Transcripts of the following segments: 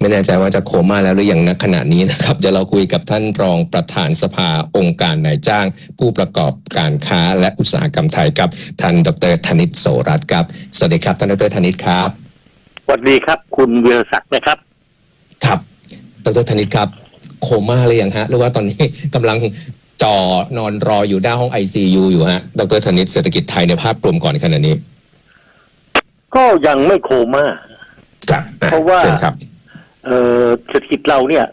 ไม่แน่ใจว่าจะโคม่าแล้วหรือยังณขณะนี้นะครับเดี๋ยวเราคุยกับท่านรองประธานสภาองค์การนายจ้าง ผู้ประกอบการค้าและอุตสาหกรรมไทยครับท่านดรธนิตโสรัตน์ครับสวัสดีครับท่านดรธนิตครับสวัสดีครับ คุณวีรศักดิ์นะครับ ครับดรธนิตครับโคม่าหรือยังฮะ หรือว่าตอนนี้กำลังจอนอนรออยู่หน้าห้อง ICU อยู่ฮะดรธนิตเศรษฐกิจไทยในภาพรวมก่อนขณะนี้ ก็ยังไม่โคม่าครับอ่เพราะว่า เชิญครับเอ่อเศรษฐกิจเราเนี่ย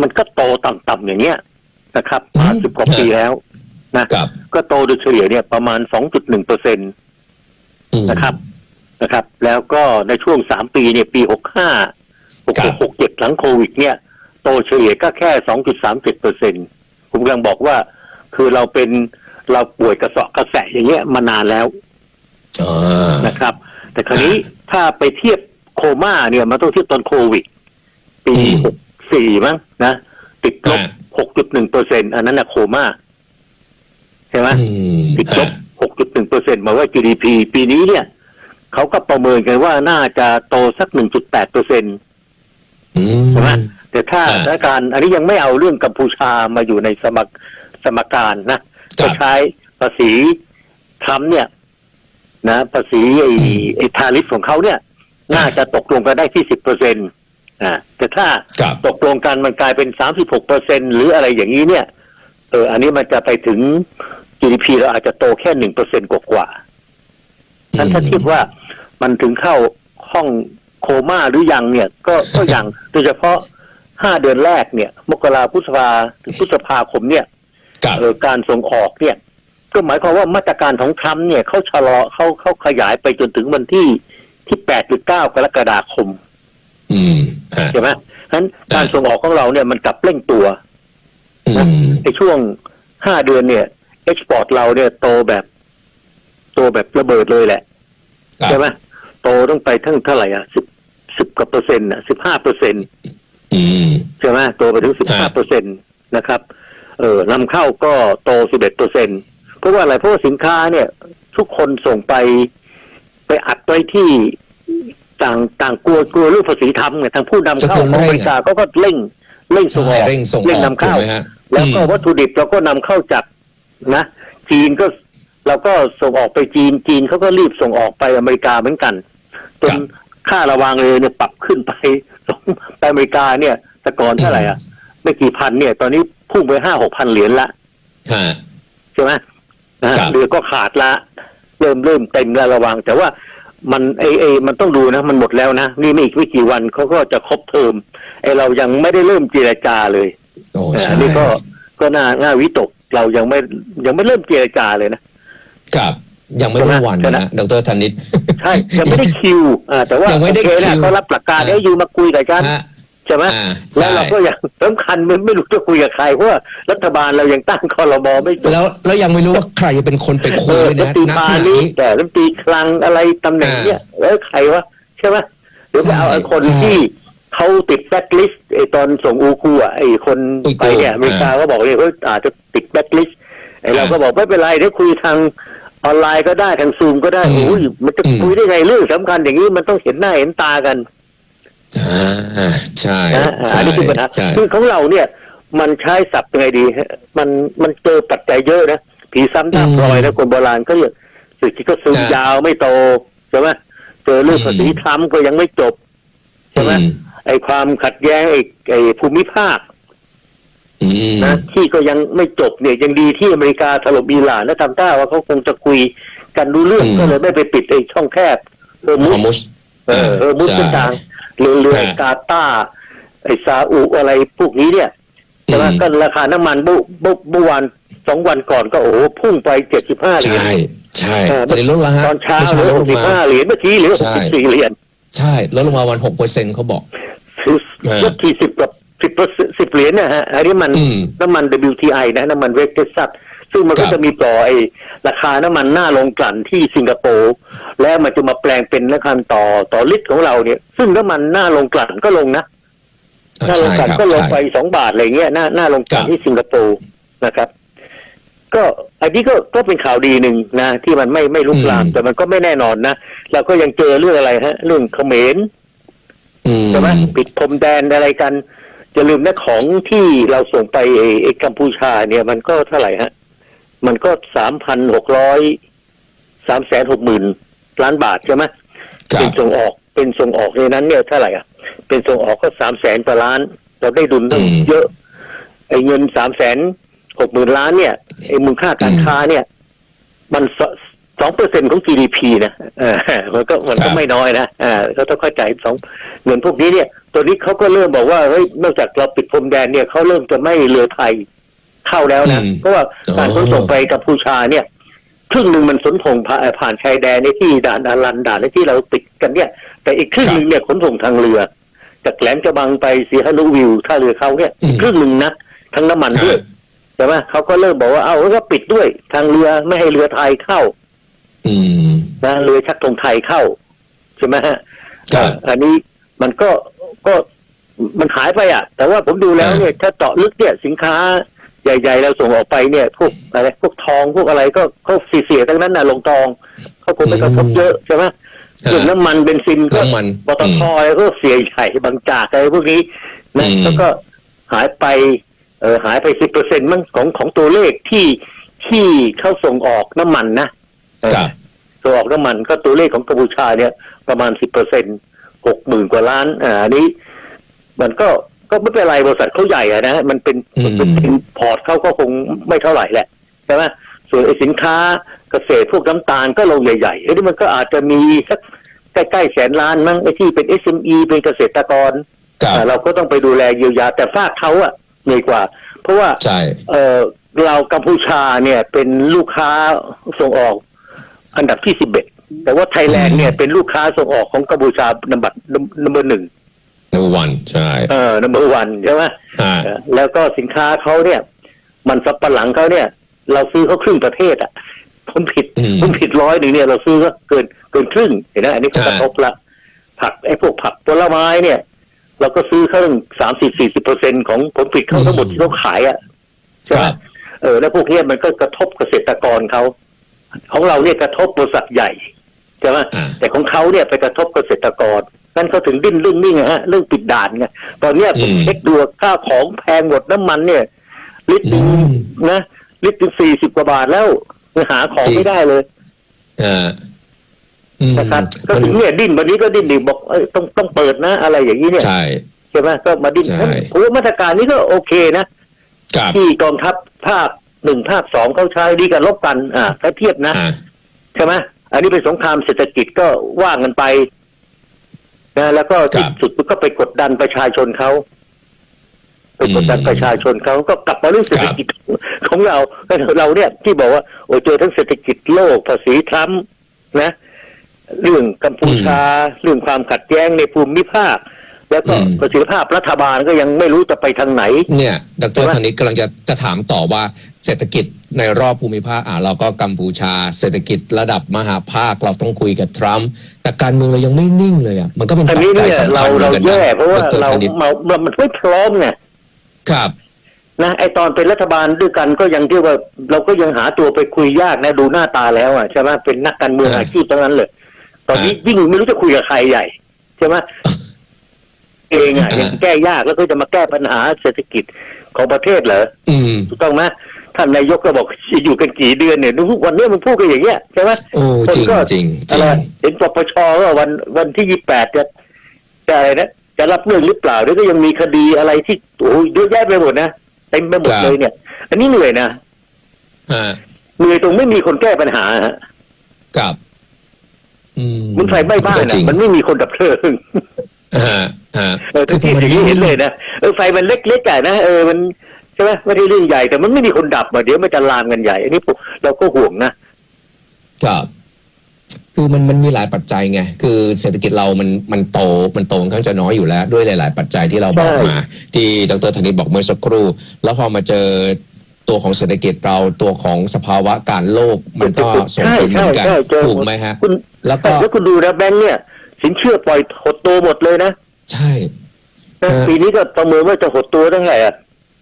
มันก็โตต่ำๆอย่างเงี้ยนะครับอืมมาสิบกว่าปีแล้วครับก็โตโดยเฉลี่ยเนี่ยประมาณ2.1เปอร์เซ็นตอืมนะครับนะครับ แล้วก็ในช่วงสามปีเนี่ยปีหกห้าหกครับหกเจ็ดหลังโควิด เนี่ย โตเฉลี่ยก็แค่สองจุดสามเจ็ดเปอร์เซ็นผมกำลังบอกว่า คือเราเป็นเราป่วยกระเสาะกระแสะอย่างเงี้ยมานานแล้วอ่านะครับ แต่คราวนี้ถ้าไปเทียบโคม่าเนี่ยมันต้องเทียบตอนโควิด ปีอืมหกสี่มั้งนะติดลบอ่าหกจุดหนึ่งเปอร์เซ็นอันนั้นนะโคม่าใช่ไหมอืมติดลบ6.1เปอร์เซ็นต์มาว่า GDP ปีนี้เนี่ยเขาก็ประเมินกันว่าน่าจะโตสัก1.8เปอร์เซ็นต์อืมใช่ไหมแต่ถ้าอ่าสถานการณ์อันนี้ยังไม่เอาเรื่องกัมพูชามาอยู่ในสมกสมการนะครัก็บใช้ภาษีทรัมป์เนี่ย นะภาษีไอ้อืมไอ้ทาริฟของเขาเนี่ย น่าจะตกลงกันได้ที่10เปอร์เซ็นต์อ่า แต่ถ้าครับตกลงกันมันกลายเป็น36เปอร์เซ็นหรืออะไรอย่างนี้เนี่ย เออ อันนี้มันจะไปถึง GDP เราอาจจะโตแค่หนึ่งเปอร์เซ็นกว่าๆนั้นถ้าเทียบว่ามันถึงเข้าห้องโคม่าหรือยังเนี่ย ก็ก็ยังโดยเฉพาะห้าเดือนแรกเนี่ย มกราพฤษภาถึงพฤษภาคมเนี่ยครับเออการส่งออกเนี่ย ก็หมายความว่ามาตรการของทรัมป์เนี่ยเขาชะลอเขาเขาขยายไปจนถึงวันที่ที่แปดจุดเก้ากรกฎาคม อืมฮะใช่ไหมฉะนั้นการส่งออกของเราเนี่ยมันกลับเร่งตัวอืมในช่วงห้าเดือนเนี่ยเอ็กซ์พอร์ตเราเนี่ยโตแบบโตแบบระเบิดเลยแหละครับใช่ไหมโตต้องไปทั้งเท่าไหร่อะสิบสิบกว่าเปอร์เซ็นต์อะสิบห้าเปอร์เซ็นต์อืมใช่ไหมโตไปถึงสิบห้าเปอร์เซ็นต์นะครับ เออนำเข้าก็โตสิบเอ็ดเปอร์เซ็นต์เพราะว่าอะไรเพราะว่าสินค้าเนี่ย ทุกคนส่งไปไปอัดไว้ที่ ต่างต่างกลัวกลัวเรื่องภาษีทำไงทางผู้นำเข้าของอเมริกาเขาก็เร่งเร่งส่งอใช่อกเร่งส่งอเร่งอกนำเข้าถูกไหมฮะแล้วก็อืมวัตถุดิบเราก็นำเข้าจากนะ จีนก็เราก็ส่งออกไปจีนจีนเขาก็รีบส่งออกไปอเมริกาเหมือนกันจนค่าระวางเลยเนี่ยปรับขึ้นไปส่งไปอเมริกาเนี่ยแต่ก่อนเท่าไหร่อะไม่กี่พันเนี่ย ตอนนี้พุ่งไปห้าหกพันเหรียญละฮะใช่ไหมนะฮะครับเรือก็ขาดละ เริ่มเริ่มเต็มแล้วระวัง แต่ว่า มันไอไอมันต้องดูนะ มันหมดแล้วนะ นี่ไม่อีกไม่กี่วันเขาก็จะครบเทอมไอเรายังไม่ได้เริ่มเจรจาเลยโอ้เออใช่อันนี้ก็ก็น่าน่าวิตกเรายังไม่ยังไม่เริ่มเจรจาเลยนะครับยังไม่ได้วันใช่ไหมนะดรธนิตใช่ยังไม่ได้คิวอ่าแต่ว่ายังไม่ได้โอเคนะคิวเขารับหลักการอ่าให้อยู่มาคุยกับกันฮะ ใช่ไหมอ่าแล้ใช่วเราก็ยังสำคัญมันไม่รู้จะคุยกับใครเพราะว่ารัฐบาลเรายังตั้งคอรมอไม่จบแล้วแล้วยังไม่รู้ว่าใครจะเป็นคนไปคุเอยอด้วยรัฐนะตีณพาขณะณิชนี้ย์แต่รัฐตีคลังอะไรตำแหน่งเนี้ยแล้วใครวะใช่ไหมเดี๋ยวไปเอาใช่ไอ้คนใช่ที่เขาติดแบล็คลิสต์ไอ้ตอนส่งอูคูอะไอ้คนอูคูไปเนี่ยอเมริกาอ่าก็บอกเลยว่าอาจจะติดแบล็คลิสต์ไอ้เราอ่าก็บอกไม่เป็นไรเดี๋ยวคุยทางออนไลน์ก็ได้ทางซูมก็ได้อืมโอ้ยมันจะอืมคุยได้ไงเรื่องสำคัญอย่างนี้มันต้องเห็นหน้าเห็นตากัน อ่าใช่นะอ่าใช่อันนี้คือปัญหาใช่คือของเราเนี่ย มันใช้ศัพท์ยังไงดีฮะมันมันเจอปัจจัยเยอะนะผีซ้ำตาพลอยนะคนโบราณก็เรียกสึกที่ก็ซึมยาวไม่โตใช่ไหมเจอเรื่องภาษีทรัมป์ก็ยังไม่จบใช่ไหมอืมไอ้ความขัดแย้งไอ้ไอ้ภูมิภาคอืมนะที่ก็ยังไม่จบเนี่ยยังดีที่อเมริกาถล่มอิหร่านและทำท่าว่าเขาคงจะคุยกันรู้เรื่องอืมก็เลยไม่ไปปิดไอ้ช่องแคบเออร์มุฮอสร์มุสเออเออร์มุสใช่เป็นทาง เรือเรือฮะกาตาร์ไอ้ซาอุอะไรพวกนี้เนี่ยใช่ไหมอืมก็ราคาน้ำมันเมื่อเมื่อเมื่อวานสองวันก่อนก็โอ้โหพุ่งไปเจ็ดสิบห้าเหรียญใช่ใช่เออตอนนี้ลดแล้วฮะตอนเช้าไม่ใช่เหลือลดหลกงสิบมาห้าเหรียญเมื่อกี้เหลือหใช่กสิบสี่เหรียญใช่ลดลงมาวันหกเปอร์เซ็นต์เขาบอกคือฮะลดกี่สิบกับสิบสิบเหรียญนะฮะอันนี้มันอืมน้ำมัน WTI นะน้ำมันเวสเทสซัส ซึ่งมันครัก็บจะมีปล่อยราคาน้ำมันหน้าลงกลั่นที่สิงคโปร์แล้วมันจะมาแปลงเป็นราคาต่อต่อลิตรของเราเนี่ย ซึ่งน้ำมันหน้าลงกลั่นก็ลงนะอ่าหน้าลงใช่กลั่นครับก็ลงใช่ไปสองบาทอะไรเงี้ยหน้าหน้าลงกลั่นครับที่สิงคโปร์นะครับ ก็อันนี้ก็ก็เป็นข่าวดีหนึ่งนะ ที่มันไม่ไม่ลุกลามอืมแต่มันก็ไม่แน่นอนนะเราก็ยังเจอเรื่องอะไรฮะ เรื่องเขมรอืมใช่ไหมปิดพรมแดนอะไรกันจะลืมนะของที่เราส่งไปไอ้ไอ้กัมพูชาเนี่ยมันก็เท่าไหร่ฮะ มันก็สามพันหกร้อยสามแสนหกหมื่นล้านบาทใช่ไหมครัเป็บนส่งออกเป็นส่งออกในนั้นเนี่ยเท่าไหร่อะ เป็นส่งออกก็สามแสนกว่าล้าน เราได้ดุลตั้งอืมเยอะ ไอ้เงินสามแสนหกหมื่นล้านเนี่ยไอ้มูลค่าการค้าเนี่ย มันสองเปอร์เซ็นของ GDP นะเออมันก็มันครัก็บไม่น้อยนะอ่าเราต้องเข้าใจสองเงินพวกนี้เนี่ย ตัวนี้เขาก็เริ่มบอกว่าเฮ้ยนอกจากเราปิดพรมแดนเนี่ยเขาเริ่มจะไม่เรือไทย เข้าแล้วนะอืมเพราะว่าการขนส่งไปกัมพูชาเนี่ยครึ่งหนึ่งมันสนทงผ่าผ่านชายแดนในที่ด่านอารันด่านในที่เราติดกันเนี่ย แต่อีกครึ่งหนึ่งเนี่ยขนส่งทางเรือจากแหลมฉบังไปสีฮานุวิวท่าเรือเขาเนี่ยอืมอีกครึ่งหนึ่งนะทั้งน้ำมันด้วยใช่ไหมเขาก็เริ่มบอกว่าเอ้าก็ปิดด้วย ทางเรือไม่ให้เรือไทยเข้า อืมนะเรือชักธงไทยเข้าใช่ไหมฮะครับอะอันนี้มันก็ก็มันหายไปอะ แต่ว่าผมดูแล้วเนี่ย ถ้าเจาะลึกเนี่ยสินค้า ใหญ่ๆเราส่งออกไปเนี่ย พวกอะไรพวกทองพวกอะไรก็เขาเสียๆทั้งนั้นน่ะลงทองเขาคงไม่กระทบเยอะใช่ไหมเรื่องน้ำมันเบนซินก็น้ำมันปตทอะไรก็เสียใหญ่บางจากอะไรพวกนี้นะอืมแล้วก็หายไปเออหายไปสิบเปอร์เซ็นต์มั้งของของตัวเลขที่ที่เขาส่งออกน้ำมันนะเออครับส่งออกน้ำมันก็ตัวเลขของกัมพูชาเนี่ย ประมาณสิบเปอร์เซ็นหกหมื่นกว่าล้านอ่าอันนี้ มันก็ ก็ไม่เป็นไรบริษัทเขาใหญ่อะนะมันเป็นอืมมันเป็นพอร์ตเขาก็คงไม่เท่าไหร่แหละใช่ไหมส่วนไอ้สินค้าเกษตรพวกน้ำตาลก็ลงใหญ่ๆไอ้นี่มันก็อาจจะมีสักใกล้ๆแสนล้านมั้งไอ้ที่เป็น SME เป็นเกษตรกรครับอ่าเราก็ต้องไปดูแลเยียวยา แต่ฝากเขาอะเหนื่อยกว่า เพราะว่าใช่เออเรากัมพูชาเนี่ยเป็นลูกค้าส่งออกอันดับที่สิบเอ็ดแต่ว่าไทยแลนด์เนี่ยเป็นลูกค้าส่งออกของกัมพูชานัมบัตนัมเบอร์หนึ่ง number one ใช่เออนัมเบอร์วันใช่ไหมอ่าเออแล้วก็สินค้าเขาเนี่ย มันสับปะหลังเขาเนี่ย เราซื้อเขาครึ่งประเทศอะผมผิดอืมผมผิดร้อยหนึ่งเนี่ยเราซื้อก็เกินเกินครึ่งเห็นไหมอันนี้ก็ใช่กระทบละผักไอ้พวกผักผลไม้เนี่ย เราก็ซื้อเขาสามสิบสี่สิบเปอร์เซ็นของผลผลิตเขาทั้งหมดที่เขาขายอะใช่คไหมรับเออแล้วพวกเนี้ยมันก็กระทบเกษตรกรเขาของเราเนี่ยกระทบบริษัทใหญ่ใช่ไหมอ่าแต่ของเขาเนี่ยไปกระทบเกษตรกร นั่นเขาถึงดิ้นเรื่องนี่ไงฮะเรื่องปิดด่านไงตอนเนี้ยผมอืมเช็คดูค่าของแพงหมดน้ำมันเนี่ย ลิตรหนึ่งอืมนะลิตรหนึ่งสี่สิบกว่าบาทแล้วหาของจริงไม่ได้เลยอ่าอืมนะครับก็มันถึงเนี่ยดิ้นวันนี้ก็ดิ้นดิบอกเอ้ยต้องต้องเปิดนะ อะไรอย่างนี้เนี่ยใช่ใช่ไหมก็มาดิ้นใช่ผมว่ามาตรการนี้ก็โอเคนะกับที่กองทัพภาคหนึ่งภาคสองเขาใช้ดีกันลบกัน อ่าถ้าเทียบนะอ่าใช่ไหมอันนี้เป็นสงครามเศรษฐกิจก็ว่างกันไป นะแล้วก็ที่สุดก็ไปกดดันประชาชนเขาไปกดดันประชาชนเขาก็กลับมาเรื่องเศรษฐกิจของเราเราเนี่ยที่บอกว่าโอ้ยเจอทั้งเศรษฐกิจโลกภาษีทรัมป์นะ เรื่องกัมพูชา เรื่องความขัดแย้งในภูมิภาค แล้วก็อืมประสิทธิภาพรัฐบาลก็ยังไม่รู้จะไปทางไหน เนี่ยดใช่รไหมธนิตกำลังจะจะถามต่อว่าเศรษฐกิจในรอบภูมิภาคอ่าเราก็กัมพูชา เศรษฐกิจระดับมหาภาคเราต้องคุยกับทรัมป์แต่การเมืองเรายังไม่นิ่งเลยอะมันก็เป็นอันปัจนี้จัยเนี่ยสำเราคัญเหมือเรานกันแย่นะเพราะว่าดรเราธนิตเราเรามันไม่พร้อมไงครับนะไอตอนเป็นรัฐบาลด้วยกันก็ยังเรียกว่า เราก็ยังหาตัวไปคุยยากนะดูหน้าตาแล้วอะใช่ไหมเป็นนักการเมืองอ่าอาชีพทั้งนั้นเลย ตอนนี้อ่ายิ่งไม่รู้จะคุยกับใครใหญ่ใช่ไหม เองอะอ่ายัยังแก้ยากแล้วก็จะมาแก้ปัญหาเศรษฐกิจของประเทศเหรออืมถูกต้องไหมท่านนายกก็บอกจะอยู่กันกี่เดือนเนี่ยทุกวันนี้มันพูดกันอย่างเงี้ยใช่ไหมโอ้คนจริงก็จริงจอะริไรงเห็นปปชก็วันวันที่ยี่แปดจะจะอะไรนะจะรับเรื่องหรือเปล่าหรือก็ยังมีคดีอะไรที่โอ้ยเยอะแยะไปหมดนะเต็มไปหมดครับเลยเนี่ย อันนี้เหนื่อยนะอ่าเหนื่อยตรงไม่มีคนแก้ปัญหาฮะกับอืมมันไฟไหม้บ้านก็จรินะงมันไม่มีคนดับเพลิงอ่าอ่า เออคือที่พอมันอย่างนี้เห็นเลยนะเออไฟมันเล็กๆอะนะเออมันใช่ไหมไม่ได้เรื่องใหญ่แต่มันไม่มีคนดับอะเดี๋ยวมันจะลามกันใหญ่ อันนี้ผมเราก็ห่วงนะครับคือมันมันมีหลายปัจจัยไงคือเศรษฐกิจเรามันมันโตมันโตค่อนข้างจะน้อยอยู่แล้ว ด้วยหลาย ๆ ปัจจัยที่เราบอกใช่มา ที่ดรธนิตบอกเมื่อสักครู่ แล้วพอมาเจอตัวของเศรษฐกิจเราตัวของสภาวะการโลกมันก็ส่งผลเหมือนกันใช่ใช่เจอถูกไหมฮะคุณแล้วก็แล้วคุณดูนะแบงค์เนี่ย สินเชื่อปล่อยหดตัวหมดเลยนะ ใช่นะฮะปีนี้ก็ประเมินว่าจะหดตัวตั้งไงอะ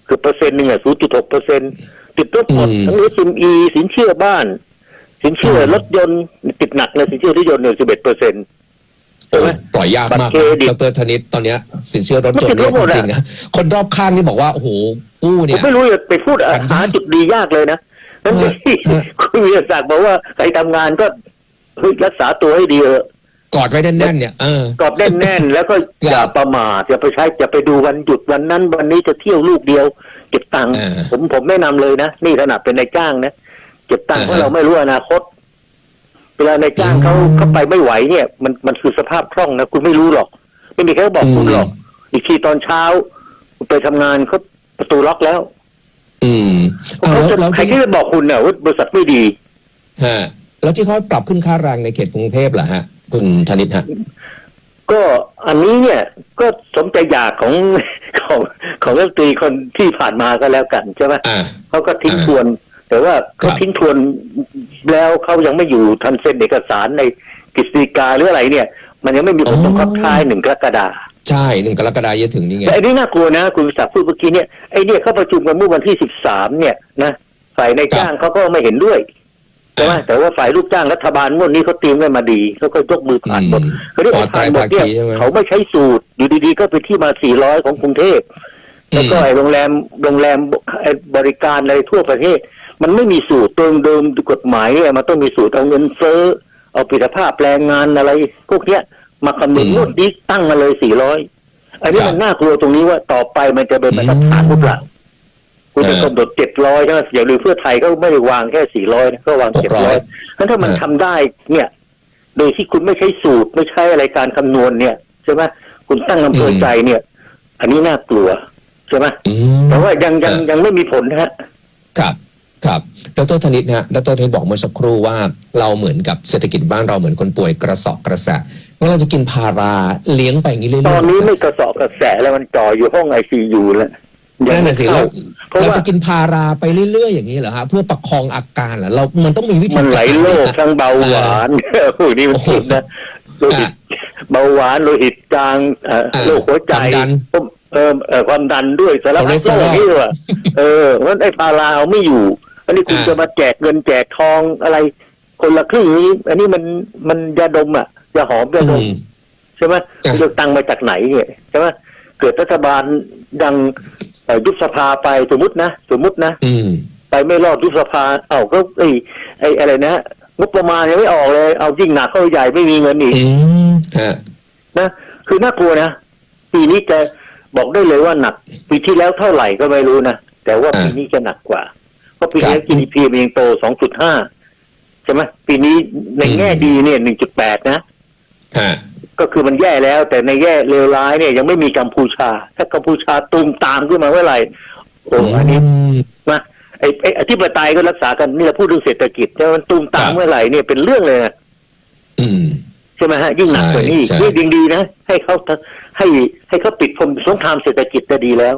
เกือบเปอร์เซ็นต์หนึ่งอะศูนย์จุดหกเปอร์เซ็นติดลบหมดอืมทั้ง SME สินเชื่อบ้าน สินเชื่ออืมรถยนต์ติดหนักเลยสินเชื่อรถยนต์เนี่ยสิบเอ็ดเปอร์เซ็นต์โอ้ปล่อยยากมากบัตรเครดิตดรธนิตตอนเนี้ย สินเชื่อรถยนต์เนี่ยมันติดลบหมดอะจริงๆนะคนรอบข้างนี่บอกว่าโอ้โหกู้ผเนี่มยไม่รู้จะไปพูดกันยากหาจุดดียากเลยนะนั่นเออที่เออคุณวิทยาศักดิ์บอกว่าใครทำงานก็เฮ้ยรักษาตัวให้ดีเออะ กอดไว้แน่นๆเนี่ยเออกรอบแน่นๆแล้วก็ครับอย่าประมาทอย่าไปใช้อย่าไปดูวันหยุดวันนั้น วันนี้จะเที่ยวลูกเดียว เก็บตังค์อ่าผมผมแนะนำเลยนะ นี่ขนาดเป็นนายจ้างนะเก็บตังค์อ่าเพราะเราไม่รู้อนาคตเวลานายจ้างเขาอืมเขาไปไม่ไหวเนี่ย มันมันคือสภาพคล่องนะคุณไม่รู้หรอก ไม่มีใครบอกคุณอืม หรอก อีกทีตอนเช้าคุณไปทำงานเขาประตูล็อกแล้วอืมเอาเขาแล้วจะแล้วใครที่ที่จะบอกคุณเนี่ยว่าบริษัทไม่ดี ฮะแล้วที่เขาปรับขึ้นค่าแรงในเขตกรุงเทพเหรอฮะ คุณธนิตฮะก็อันนี้เนี่ยก็สมใจอยากของของของรัฐมนตรีคนที่ผ่านมาก็แล้วกันใช่ไหมอ่าเขาก็ทิ้งอ่าทวน แต่ว่าครัเขาบทิ้งทวนแล้วเขายังไม่อยู่ทันเซ็นเอกสารในกฤษฎีกาหรืออะไรเนี่ย มันยังไม่มีผลบังคับใช้หนึ่งกรกฎาคมใช่หนึ่งกรกฎาคมจะถึงนี่ไงแต่อันนี้น่ากลัวนะ คุณวิศักดิ์พูดเมื่อกี้เนี่ยไอ้เนี่ยเขาประชุมกันเมื่อวันที่สิบสามเนี่ยนะฝ่ายในายจ้างเขาก็ไม่เห็นด้วย ใช่ไหมอ่าแต่ว่าฝ่ายลูกจ้างรัฐบาลงวดนี้เขาเตรียมกันมาดีเขาก็ยกมือผ่านหมดอืมเขาเรียกปลอว่าดไตรผ่านหมดภาเนี่ยคีใช่ไหมเขาไม่ใช้สูตรอยู่ดีๆ ก็ไปที่มา 400 ของกรุงเทพแล้วก็ไอ้โรงแรมโรงแรมไอ้บริการอะไรทั่วประเทศ มันไม่มีสูตรตัวเดิมกฎหมายเนี่ยมันต้องมีสูตรเอาเงินเฟ้อเอาปิตภาพแรงงานอะไรพวกเนี้ยมาคำนวณอืมงวดนี้ตั้งมาเลย 400 อันนี้ครับมันน่ากลัวตรงนี้ว่าต่อไปมันจะเป็นมาตรฐานหรือเปล่า คุณจะเออกำหนด700ใช่ไหมอย่าลืมเพื่อไทยก็ไม่ได้วางแค่400นะก็วาง600 700งั้นถ้ามันเออทำได้เนี่ย โดยที่คุณไม่ใช้สูตรไม่ใช้อะไรการคำนวณเนี่ยใช่ไหมคุณตั้งอำเภอใจเนี่ย อันนี้น่ากลัวใช่ไหมอืมแต่ว่ายังยังเออยังไม่มีผลนะฮะครับครับดรธนิตฮะดรธนิตบอกเมื่อสักครู่ว่าเราเหมือนกับเศรษฐกิจบ้านเราเหมือนคนป่วยกระเสอบกระแสะงั้นเราจะกินพาราเลี้ยงไปอย่างนี้เรื่อยๆตอนนี้ไม่กระเสอบกระแสแล้วมันจ่ออยู่ห้องไอซียูแล้วยัง นั่นไม่น่ะสิเข้าเราเพราะเราว่าจะกินพาราไปเรื่อยๆอย่างนี้เหรอฮะเพื่อประคองอาการเหรอเรา มันต้องมีวิธีมันไหลการโรคสิฮะทั้งเบาหวานพวกนี้มันโอ้โหผิดนะโลหิตอะเบาหวานโลหิตจางเอ่ออะโรคหัวใจความดันเออเอ่อความดันด้วยสารพัดคอเลสเตโรอรอลคนี่ว่ะเออเพราะไอ้พาราเอาไม่อยู่ อันนี้คุณอะจะมาแจกเงินแจกทองอะไร คนละครึ่งนี้ อันนี้มันมันยาดมอะยาหอมยาดอืมมใช่ไหมอะเลือกตังค์มาจากไหนเนี่ยใช่ไหมเกิดรัฐบาลดังเอ่อ ยุบสภาไปสมมตินะสมมตินะอืมไปไม่รอดยุบสภา เอ้าก็ไอ้ไอ้อะไรนะงบประมาณยังไม่ออกเลย เอายิ่งหนักเข้าใหญ่ไม่มีเงินอีกอืมฮะนะคือน่ากลัวนะปีนี้จะบอกได้เลยว่าหนัก ปีที่แล้วเท่าไหร่ก็ไม่รู้นะแต่ว่าอ่าปีนี้จะหนักกว่า เพราะปีครับนี้ GDP มันยังโต 2.5 ใช่ไหมปีนี้ในอืมแง่ดีเนี่ย 1.8 นะฮะ ก็คือมันแย่แล้ว แต่ในแง่เลวร้ายเนี่ยยังไม่มีกัมพูชา ถ้ากัมพูชาตูมตามขึ้นมาเมื่อไหร่โอ้อันนี้มนะไอ้ไอ้อธิปไตยก็รักษากันนี่เราพูดเรื่องเศรษฐกิจแต่มันตูมตาคมรับเมื่อไหร่เนี่ยเป็นเรื่องเลยนะอืมใช่ไหมฮะยิ่งหนักกว่านี้ใช่นี่ยิ่งดีนะให้เขาให้ให้เขาปิดพรมสงครามเศรษฐกิจจะดีแล้ว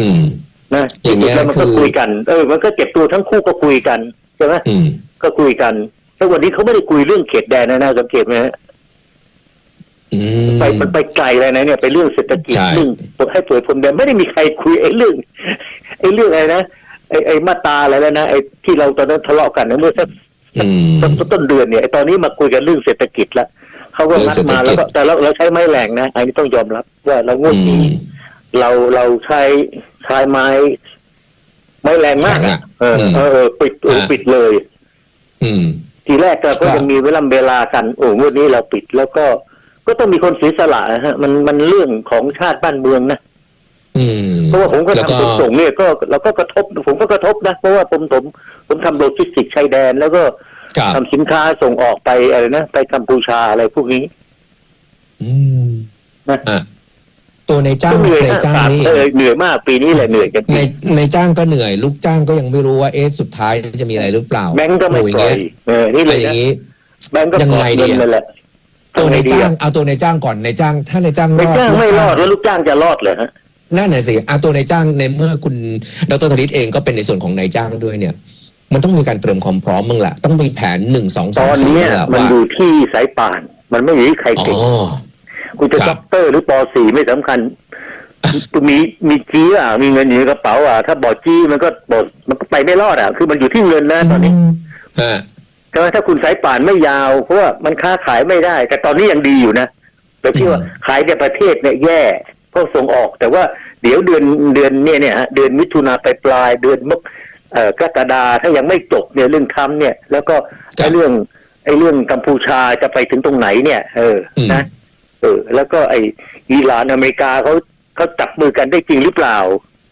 อืมนะอย่างเงี้ยแล้วมันก็คือคุยกัน เออ มันก็เก็บตัวทั้งคู่ก็คุยกันใช่ไหมอืมก็คุยกันแล้ววันนี้เขาไม่ได้คุยเรื่องเขตแดนนะนะสังเกตไหมฮะอืม ไปมันไปไกลเลยนะเนี่ยไปเรื่องเศรษฐกิจใช่เรื่องให้เปิดพรมแดนไม่ได้มีใครคุยไอ้เรื่องไอ้เรื่องอะไรนะไอ้ไอ้มาตราอะไรแล้วนะไอ้ที่เราตอนนั้นทะเลาะกันนะเมื่อสักอืมต้นต้นเดือนเนี่ยไอ้ตอนนี้มาคุยกันเรื่องเศรษฐกิจแล้วเขาก็นัดมาเรื่องเศรษฐกิจแล้วก็แต่เราเราใช้ไม้แรงนะอันนี้ต้องยอมรับว่าเรางวดอืนี้มเราเราใช้ใช้ไม้ ไม้แรงมากแข็งอะอะเอออืมเออเออปิดเอออ่าปิดเลย อืม ทีแรกก็ครับยังมีเวลาเวลากันโอ้งวดนี้เราปิดแล้วก็ ก็ต้องมีคนเสียสละนะฮะมันมันเรื่องของชาติบ้านเมืองนะอืมเพราะว่าผมก็แล้วทำขนส่งเนี่ยก็เราก็กระทบผมก็กระทบนะ เพราะว่าผมผมผมทำโลจิสติกส์ชายแดน แล้วก็ครับทำสินค้าส่งออกไปอะไรนะไปกัมพูชาอะไรพวกนี้อืมนะอะตัวในจ้างก็เหนื่อยในนะจ้างสามนี่เออเหนื่อยมากปีนี้แหละเหนื่อยกันในในจ้างก็เหนื่อย ลูกจ้างก็ยังไม่รู้ว่าเอ๊ะสุดท้ายจะมีอะไรหรือเปล่าแบงก์ก็ไม่โอ้ยปล่อยเงี้ยเออนี่อะเลไรยอย่านะงนี้แบงก์ก็ยังปล่ไงอยดีเงินอะนั่นแหละ ตัวในทำไงดีจ้างอะเอาตัวในจ้างก่อนในจ้าง ถ้าในจ้างในจ้างลูกไม่รอดแล้วลูกจ้างจะรอดเลยฮะนั่นน่ะสิเอาตัวในจ้างในเมื่อคุณดรธนิตเองก็เป็นในส่วนของนายจ้างด้วยเนี่ย มันต้องมีการเตรียมความพร้อมมึงแหละต้องมีแผนหนึ่งสองสตองอนสี่เนี้ยแหละมันว่าอยู่ที่สายป่าน มันไม่อยู่ที่ใครอ๋อเก่งคุณจะครับด็อกเตอร์หรือปสี่ไม่สำคัญมีมีจี้อะมีเงินอยู่ในกระเป๋าอะถ้าบอกจี้มันก็บอกมันก็ไปไม่รอดอะคือมันอยู่ที่เงินนะตอนนี้ ฮะใช่ไหมถ้าคุณสายป่านไม่ยาว เพราะว่ามันค้าขายไม่ได้ แต่ตอนนี้ยังดีอยู่นะแต่ที่ว่าอืมขายในประเทศเนี่ยแย่เพราะส่งออก แต่ว่าเดี๋ยวเดือนเดือนเนี่ยเนี่ยฮะเดือนมิถุนาไปปลายเดือนมกเอ่อกรกฎาถ้ายังไม่จบเนี่ยเรื่องทำเนี่ย แล้วก็ไอ้เรื่องไอ้เรื่องกัมพูชาจะไปถึงตรงไหนเนี่ย เอออมนะเออ แล้วก็ไอ้อิหร่านอเมริกาเขาเขาจับมือกันได้จริงหรือเปล่า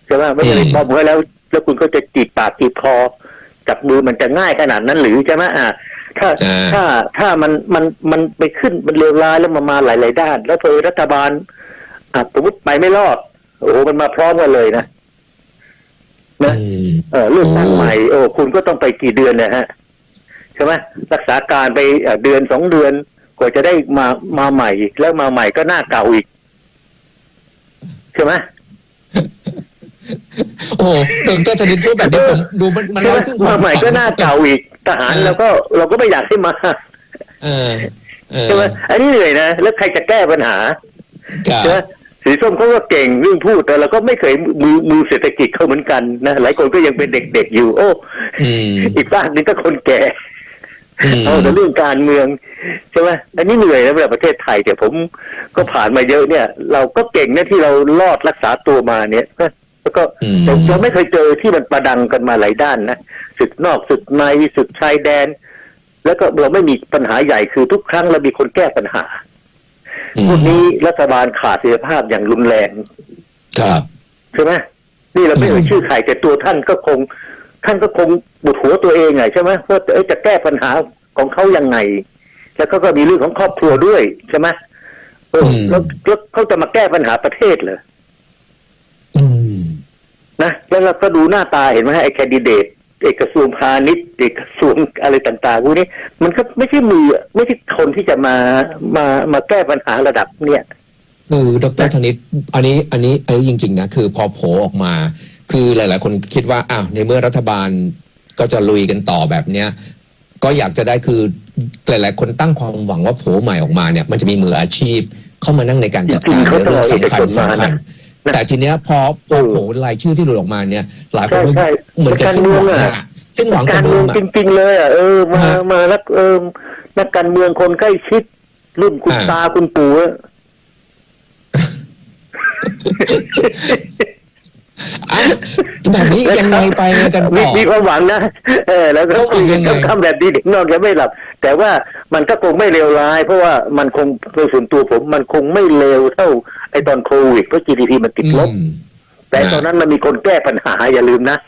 ใช่ไหมไม่ใช่อืมพอมือแล้ว แล้วคุณก็จะจีบปากจีบคอ จับมือมันจะง่ายขนาดนั้นหรือใช่ไหมอะถ้าอ่าถ้าถ้ามันมันมันไปขึ้นมันเลวร้ายแล้วมันมาหลาย ๆ ด้าน แล้วเธอรัฐบาลอะสมมติไปไม่รอดโอ้โหมันมาพร้อมกันเลยนะนะอืมเออเรื่องตั้งโอ้ใหม่โอ้คุณก็ต้องไปกี่เดือนนะฮะใช่ไหมรักษาการไปเอ่อเดือนสองเดือนกว่าจะได้มามาใหม่ แล้วมาใหม่ก็หน้าเก่าอีกใช่ไหม โอ้โหดรธนิตพูดแบบนี้ผมดูมันมันใช่ไหมเล่าซึ่งควมาใหม่ก็หน้าเก่าอีกทหารเราก็เราก็ไม่อยากให้มาเออเออใช่ไหมอันนี้เหนื่อยนะแล้วใครจะแก้ปัญหาครับใช่ไหมสีส้มเขาก็เก่งเรื่องพูดแต่เราก็ไม่เคยมือมือเศรษฐกิจเขาเหมือนกันนะหลายคนก็ยังเป็นเด็กๆอยู่ โอ้อืมอีกบ้านนึงก็คนแก่อืมเอาแต่เรื่องการเมืองใช่ไหมอันนี้เหนื่อยนะเวลาประเทศไทยแต่ผมก็ผ่านมาเยอะเนี่ย เราก็เก่งนะที่เรารอดรักษาตัวมาเนี่ยก็ แล้วก็อืมเราเราไม่เคยเจอที่มันประดังกันมาหลายด้านนะศึกนอกศึกในศึกชายแดน แล้วก็เราไม่มีปัญหาใหญ่คือทุกครั้งเรามีคนแก้ปัญหาอืมพวกนี้รัฐบาลขาดเสถียรภาพอย่างรุนแรงครับใช่ไหมนี่เราไม่เอ่ยอืมชื่อใครแต่ตัวท่านก็คง ท่านก็คงบุดหัวตัวเองไงใช่ไหมว่าเอ้ยจะแก้ปัญหาของเขายังไง แล้วก็ก็มีเรื่องของครอบครัวด้วยใช่ไหมเออแล้วแล้วเขาจะมาแก้ปัญหาประเทศเหรออืม นะแล้วเราก็ดูหน้าตาเห็นไหมไอ้แคนดิเดตเอกกระทรวงพาณิชย์เอกกระทรวงอะไรต่างๆพวกนี้ มันก็ไม่ใช่มือไม่ใช่คนที่จะมามามาแก้ปัญหาระดับเนี่ยคือดรธนิตอันนี้อันนี้อันนี้จริง ๆ นะ คือพอโผล่ออกมา คือหลาย ๆ คนคิดว่าอ้าวในเมื่อรัฐบาลก็จะลุยกันต่อแบบเนี้ยก็อยากจะได้คือหลาย ๆ คนตั้งความหวังว่าโผล่ใหม่ออกมาเนี่ย มันจะมีมืออาชีพเข้ามานั่งในการจัดจริการงๆเขาในเรื่องสำคัญต้องเอาเอกชนมาสำคัญนะ แต่ทีเนี้ยพอพอโผล่รายชื่อที่หลุดออกมาเนี่ย หลายคนใช่ก็ใช่ เหมือนกับสิ้นหวังการเมืองอะอะสิ้นหวังกับการเดิเมืองมอะ จริงๆเลยอะเออมาฮะมาแล้วเออนักการเมืองคนใกล้ชิด รุ่นคุณอ่า ตาคุณปู่อะ อะแบบนี้ยังไงไปกันมีต่อมีความหวังนะเออแล้วก็แล้วคุยกันยังไงคำแบบนี้เด็กนอนยังไม่หลับ แต่ว่ามันก็คงไม่เลวร้าย เพราะว่ามันคงโดยส่วนตัวผม มันคงไม่เลวเท่าไอตอนโควิดเพราะ GDP มันติดลบ อืม แต่ตอนนั้นมันมีคนแก้ปัญหาอย่าลืมนะ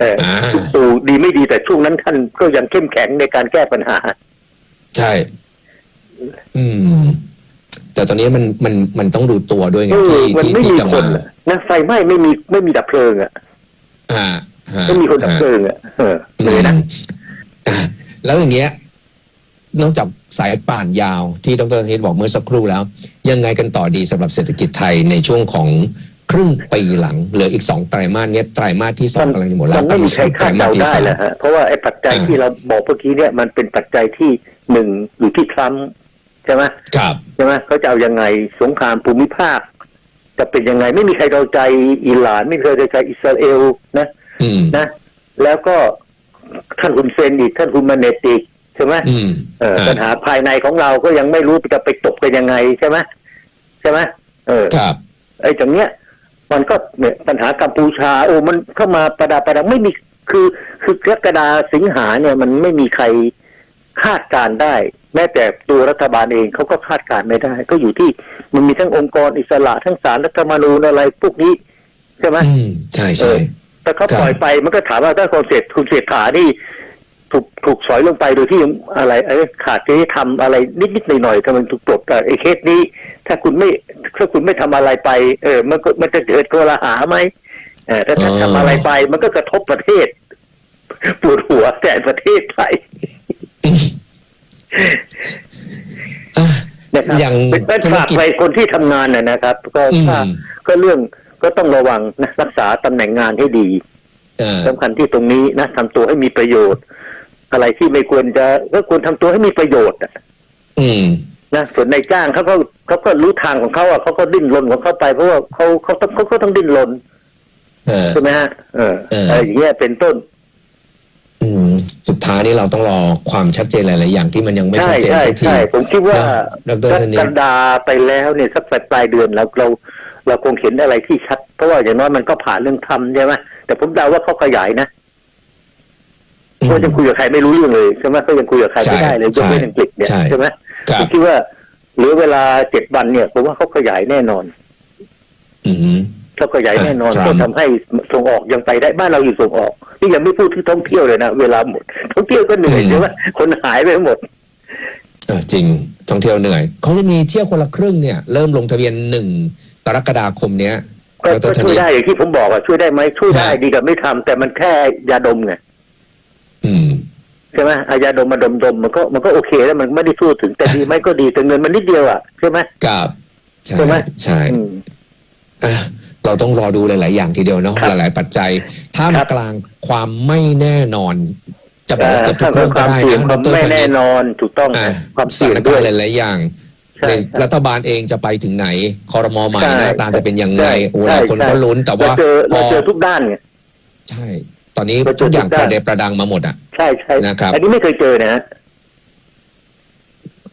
เอออ่าลุงตู่ดีไม่ดีแต่ช่วงนั้นท่านก็ยังเข้มแข็งในการแก้ปัญหา ใช่ อืม แต่ตอนนี้มันมันมันต้องดูตัวด้วยไงเออที่มันที่ไม่ที่มีจะคมานอะนะไฟไหม้ไม่มีไม่มีดับเพลิงอะอ่าฮะไม่มีคนดับเพลิงอะเอออืเลยมนะอะแล้วอย่างเงี้ย นอกจากสายป่านยาวที่ดรเทศบอกเมื่อสักครู่แล้ว ยังไงกันต่อดีสำหรับเศรษฐกิจไทยในช่วงของครึ่งปีหลังเหลืออีกสองไตรมาสเนี้ยไตรมาสที่สองกำลังจะหมดแล้มัวนไม่มีใครไตรคาดมาเดาสที่ได้สามแหละฮะเพราะว่าไอ้ปัจจัยอ่าที่เราบอกเมื่อกี้เนี่ยมันเป็นปัจจัยที่หนึ่งอยู่ที่ทรัมป์ ใช่ไหมครับใช่ไหมเขาจะเอายังไงสงครามภูมิภาค จะเป็นยังไงไม่มีใครเดาใจอิหร่าน ไม่มีใครเดาใจอิสราเอลนะอืมนะ แล้วก็ท่านคุณเซนอีกท่านคุณมาเนติกใช่ไหมอืมเอออ่าปัญหาภายในของเราก็ยังไม่รู้จะไปจบกันยังไงใช่ไหมใช่ไหมเออครับไอ้ตรงเนี้ย มันก็เนี่ยปัญหากัมพูชา โอ้มันเข้ามาประดาประดังไม่มีคือคือกรกฎาสิงหาเนี่ยมันไม่มีใคร คาดการณ์ได้ แม้แต่ตัวรัฐบาลเองเขาก็คาดการณ์ไม่ได้ ก็อยู่ที่มันมีทั้งองค์กรอิสระทั้งศาลรัฐธรรมนูญอะไรพวกนี้ใช่ไหมอืมใช่เอใช่อแต่เขาครับปล่อยไปมันก็ถามว่าถ้าคนเสร็จคุณเศรษฐานี่ถูกถูกสอยลงไปโดยที่อะไรเอ้ยขาดที่ทำอะไรนิดๆหน่อยๆทำไมถูกปลดแต่ไอ้เคสนี้ ถ้าคุณไม่ถ้าคุณไม่ทำอะไรไป เออ มันก็มันจะเกิดโกลาหาไหมเออถ้าถ้าอ๋อทำอะไรไป มันก็กระทบประเทศปวดหัวแต่ประเทศไทย อะ นะครับอย่างเป็นเป็นธุรฝากกิจ ไปคนที่ทำงานน่ะนะครับ ก็อืมถ้าก็เรื่องก็ต้องระวังนะรักษาตำแหน่งงานให้ดีเอ่อสำคัญที่ตรงนี้นะทำตัวให้มีประโยชน์ อะไรที่ไม่ควรจะก็ควรทำตัวให้มีประโยชน์อะอืม นะส่วนนายจ้างเขาก็เขาก็รู้ทางของเขาอะเขาก็ดิ้นรนของเขาไปเพราะว่าเขาเขาต้องเขาก็ต้องดิ้นรนเออ ใช่ไหมฮะเออเอออะไรอย่างเงี้ยเป็นต้น อืมสุด ท้ายนี่เราต้องรอความชัดเจนหลายๆอย่างที่มันยังไม่ชัดใช่เจนใช่สักทีใช่ผมคิดว่าดรธนิกัตนดาไปแล้วเนี่ยสักปลายปลายเดือนเราเราเราคงเห็นอะไรที่ชัด เพราะว่าอย่างน้อยมันก็ผ่านเรื่องทำใช่ไหมแต่ผมเดาว่าเขาขยายนะเพราะยังคุยกับใครไม่รู้เรื่องเลยใช่ไหมเขายังคุยกับใครไม่ได้เลยยกเว้นอังกฤษเนี่ยใช่ใช่ไหมครัผบมคิดว่าเหลือเวลาเจ็ดวันเนี่ยผมว่าเขาขยายแน่นอน อืมเขาขยายแน่นอนครับก็ทำให้ส่งออกยังไปได้บ้านเราอยู่ส่งออก นี่ยังไม่พูดที่ท่องเที่ยวเลยนะเวลาหมด ท่องเที่ยวก็เหนื่อยใช่ไหมคนหายไปหมดเออจริงท่องเที่ยวเหนื่อยเขาจะมีเที่ยวคนละครึ่งเนี่ยเริ่มลงทะเบียนหนึ่งกรกฎาคมเนี้ยก็ดรก็ธช่วยนิตได้อย่างที่ผมบอกอะช่วยได้ไหมช่วยได้ฮะดีกับไม่ทำแต่มันแค่ยาดมไงอืมใช่ไหมเอายาดมมาดมดมมันก็มันก็โอเคแล้วมันไม่ได้สู้ถึงแต่ดีไหมก็ดีแต่เงินมันนิดเดียวอะใช่ไหมกับใช่ใช่ไหมใช่อืมอะ เราต้องรอดูหลาย ๆ อย่างทีเดียวเนาะครับหลาย ๆ ปัจจัยถ้าคมรับกลางความไม่แน่นอน จะบอกว่าเกือบทุกถ้าเรื่องคก็วามได้เสี่ยงนะความดรไม่ธนิแน่ตนอนถูกต้องอะนะความสเสี่ยถางนด้กาวรยณ์หลาย ๆ อย่างใช่ในใช่รัฐบาลเองจะไปถึงไหนคอรมอใหม่ใช่หน้าตาจะเป็นยังไงใช่โอ้หลายคนใช่ก็ลุ้นแต่เราว่าเจอพเราอเจอทุกด้านไงใช่ ตอนนี้เราเจอทุกอย่างทุกปด้านระเดประดังมาหมดอะใช่ใช่นะครับอันนี้ไม่เคยเจอนะฮะ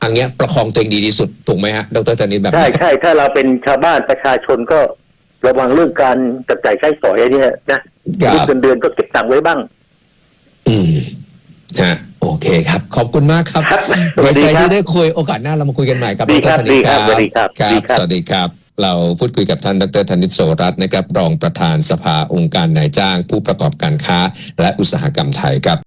อันเนี้ยประคองตัวเองดีที่สุดถูกไหมฮะดรธนิตแบบใช่นี้ใช่ถ้าเราเป็นชาวบ้านประชาชนก็ ระวังเรื่องการจับจ่ายใช้สอยอันเนี่ยนะครัเงิบนเดือนก็เก็บตังค์ไว้บ้าง อืมฮะโอเคครับ ขอบคุณมากครับครับสดีวัสดีใจครับที่ได้คุยโอกาสหน้าเรามาคุยกันใหม่ครับดีดครัรบธนิตดีคครัรับบสวัสดีครับครัดีบครับสวัสดีครับ เราพูดคุยกับท่านดรธนิตโสรัตน์นะครับ รองประธานสภาองค์การนายจ้าง ผู้ประกอบการค้า และอุตสาหกรรมไทยครับ